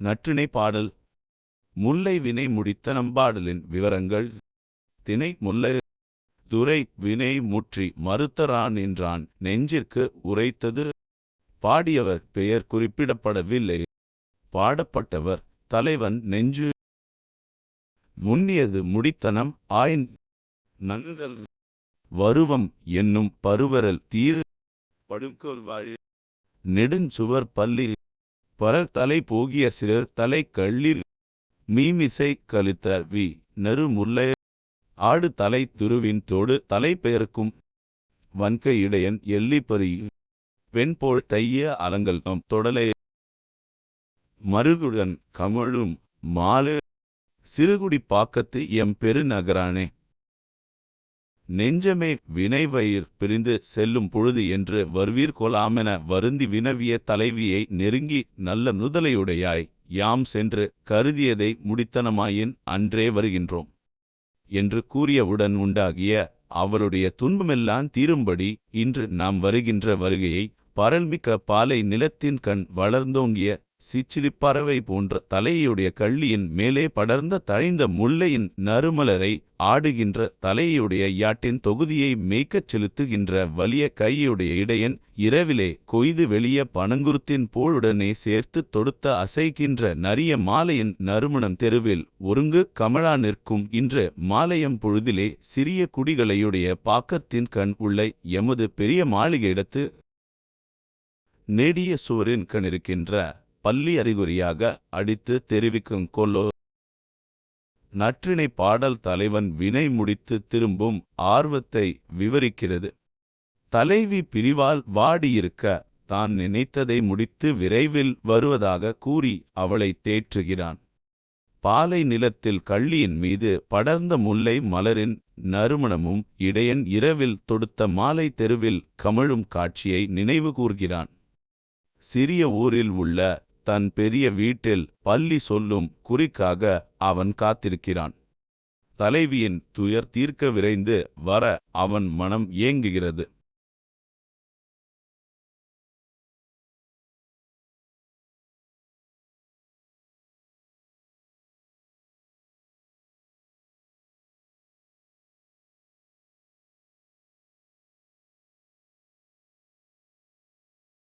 நற்றிணை பாடல். முல்லை வினை முடித்த நம்பாடலின் விவரங்கள். தினை முல்லை. துரை வினை முற்றி மறுத்தரான் என்றான். நெஞ்சிற்கு உரைத்தது. பாடியவர் பெயர் குறிப்பிடப்படவில்லை. பாடப்பட்டவர் தலைவன் நெஞ்சு. முன்னியது முடித்தனம் ஆயின். நன்கல். வருவம் என்னும் பருவரல் தீர். படுங்கோல் வாழி. நெடுஞ்சுவர் பள்ளி. பரர் தலை போகிய சிலர் தலை கள்ளிர் மீமிசை கலித்த வி நறுமுல்லைய ஆடு தலை துருவின் தோடு தலை பெயர்க்கும் வன்க இடையன் எல்லிப்பரி வெண்போல் தைய அலங்கல்கம் தொடலை மருகுடன் கமழும் மாலு சிறுகுடி பாக்கத்து எம் பெருநகரானே நெஞ்சமே வினைவயிர் பிரிந்து செல்லும் பொழுது என்று வருவீர் கொலாமென வருந்தி வினவிய தலைவியை நெருங்கி நல்ல நுதலையுடையாய் யாம் சென்று கருதியதை முடித்தனமாயின் அன்றே வருகின்றோம். என்று கூறியவுடன் உண்டாகிய அவருடைய துன்பமெல்லாம் தீரும்படி இன்று நாம் வருகின்ற வருகையை பரல்மிக்க பாலை நிலத்தின் கண் வளர்ந்தோங்கிய சிச்சிலிப்பறவை போன்ற தலையுடைய கள்ளியின் மேலே படர்ந்த தழைந்த முல்லையின் நறுமலரை ஆடுகின்ற தலையுடைய யாட்டின் தொகுதியை மேய்க்கச் செலுத்துகின்ற வலிய கையுடைய இடையன் இரவிலே கொய்து வெளிய பனங்குருத்தின் போழுடனே சேர்த்து தொடுத்த அசைக்கின்ற நரிய மாலையின் நறுமணம் தெருவில் ஒருங்கு கமழா நிற்கும் இன்று மாலையம் பொழுதிலே சிறிய குடிகளையுடைய பாக்கத்தின் கண் உள்ள எமது பெரிய மாளிகையிடத்து நெடிய சுவரின் கண் இருக்கின்ற பள்ளி அறிகுறியாக அடித்து தெரிவிக்கும் கொல்லோ நற்றிணை பாடல் தலைவன் வினை முடித்து திரும்பும் ஆர்வத்தை விவரிக்கிறது. தலைவி பிரிவால் வாடியிருக்க தான் நினைத்ததை முடித்து விரைவில் வருவதாக கூறி அவளை தேற்றுகிறான். பாலை நிலத்தில் கள்ளியின் மீது படர்ந்த முல்லை மலரின் நறுமணமும் இடையன் இரவில் தொடுத்த மாலை தெருவில் கமழும் காட்சியை நினைவு கூர்கிறான். சிறிய ஊரில் உள்ள தன் பெரிய வீட்டில் பள்ளி சொல்லும் குறிக்காக அவன் காத்திருக்கிறான். தலைவியின் துயர் தீர்க்க விரைந்து வர அவன் மனம் ஏங்குகிறது.